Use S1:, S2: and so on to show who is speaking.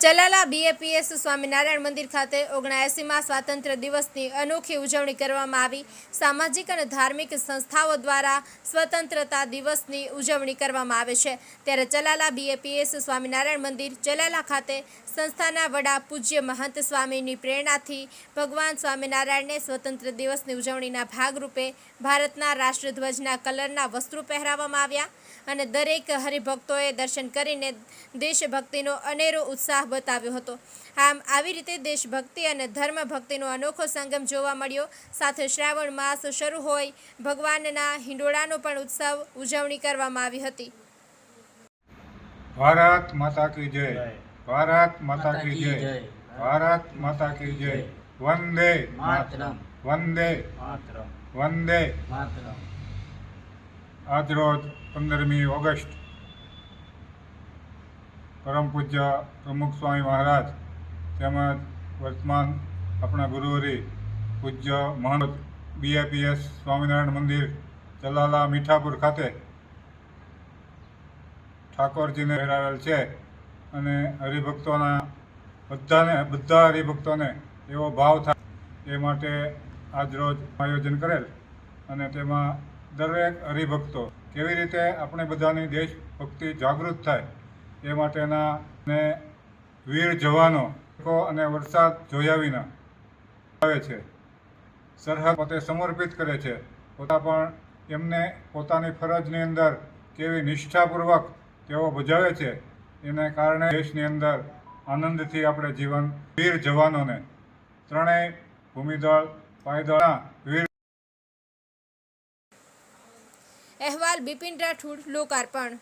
S1: Chalala BAPS Swaminarayan મંદિર ખાતે ઓગણએંસીમાં સ્વાતંત્ર્ય દિવસની અનોખી ઉજવણી કરવામાં આવી. સામાજિક અને ધાર્મિક સંસ્થાઓ દ્વારા સ્વતંત્રતા દિવસની ઉજવણી કરવામાં આવે છે. ત્યારે ચલાલા બીએપીએસ સ્વામિનારાયણ મંદિર ચલાલા ખાતે સંસ્થાના વડા પૂજ્ય મહંત સ્વામીની પ્રેરણાથી ભગવાન સ્વામિનારાયણને સ્વતંત્ર દિવસની ઉજવણીના ભાગરૂપે ભારતના રાષ્ટ્રધ્વજના કલરના વસ્ત્રો પહેરાવવામાં આવ્યા. અને દરેક હરિભક્તોએ દર્શન કરીને દેશભક્તિનો અનેરો ઉત્સાહ બતાવ્યો હતો. આમ આવી રીતે દેશભક્તિ અને ધર્મ ભક્તિનો અનોખો સંગમ જોવા મળ્યો. સાથે શ્રાવણ માસ શરૂ હોય ભગવાનના હિંડોળાનો પણ ઉત્સવ ઉજવણી કરવામાં આવી હતી.
S2: ભારત માતા કી જય. ભારત માતા કી
S3: જય.
S2: ભારત માતા કી જય.
S3: જય.
S2: વંદે
S3: માતરમ.
S2: વંદે
S3: માતરમ.
S2: વંદે.
S3: માતરમ.
S2: આજરોજ પંદરમી ઓગસ્ટ પરમ પૂજ્ય પ્રમુખ સ્વામી મહારાજ તેમજ વર્તમાન આપણા ગુરુવરી પૂજ્ય મહંત બીએપીએસ સ્વામિનારાયણ મંદિર ચલાલા મીઠાપુર ખાતે ઠાકોરજીને પહેરાવેલ છે અને હરિભક્તોના બધાને, બધા હરિભક્તોને એવો ભાવ થાય એ માટે આજરોજ આયોજન કરેલ અને તેમાં દરેક હરિભક્તો કેવી રીતે આપણે બધાની દેશભક્તિ જાગૃત થાય એ માટેના ને વીર જવાનો અને વરસાદ જોયા વિના આવે છે. સરહદ પોતે સમર્પિત કરે છે. પોતા પણ એમને પોતાની ફરજની અંદર કેવી નિષ્ઠાપૂર્વક તેઓ બજાવે છે, એને કારણે દેશની અંદર આનંદથી આપણે જીવન વીર જવાનોને ત્રણેય ભૂમિદળ પાયદળના વીર
S1: અહેવાલ બિપિન રાઠોડ, લોકાર્પણ